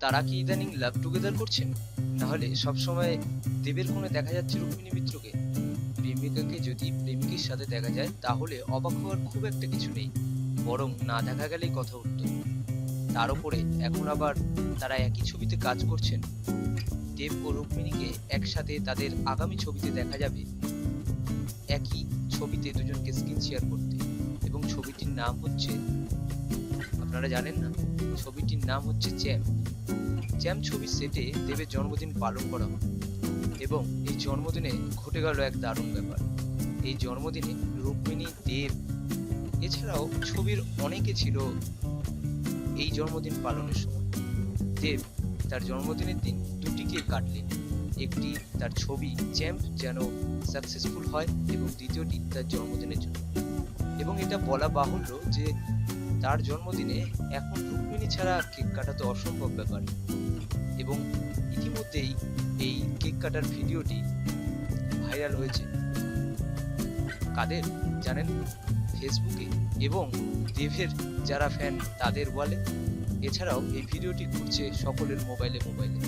তারা কি ইদানিং লাভ টুগেদার করছেন নাহলে সবসময় দেবের কোণে দেখা যাচ্ছে রুক্মিণী মিত্রকে। প্রেমিকাকে যদি প্রেমিকের সাথে দেখা যায়, তাহলে অবাক হওয়ার খুব একটা কিছু নেই। বরং না দেখা গেলেই কথা উঠত। তার উপরে এখন আবার তারা একই ছবিতে কাজ করছেন। দেব ও রুক্মিণীকে একসাথে তাদের আগামী ছবিতে দেখা যাবে। একই ছবিতে দুজনকে স্ক্রিন শেয়ার করতে। এবং ছবিটির নাম হচ্ছে আপনারা জানেন না, ছবিটির নাম হচ্ছে চ্যাম্প। চ্যাম্প ছবির সেটে দেবের জন্মদিন পালন করা হয় এবং এই জন্মদিনে ঘটে গেল এক দারুণ ব্যাপার। এই জন্মদিনে রুক্মিণী দেব, এছাড়াও ছবির অনেকে ছিল এই জন্মদিন পালনের সময়। দেব তার জন্মদিনের দিন দুটি কেক কাটলেন। একটি তার ছবি চ্যাম্প যেন সাকসেসফুল হয় এবং দ্বিতীয়টি তার জন্মদিনের জন্য। এবং এটা বলা বাহুল্য যে তার জন্মদিনে এখন রুক্মিণী ছাড়া কেক কাটা তো অসম্ভব ব্যাপার। এবং ইতিমধ্যেই এই কেক কাটার ভিডিওটি ভাইরাল হয়েছে। কাদের জানেন? ফেসবুকে এবং দেবের যারা ফ্যান তাদের বলে। এছাড়াও এই ভিডিওটি ঘুরছে সকলের মোবাইলে মোবাইলে।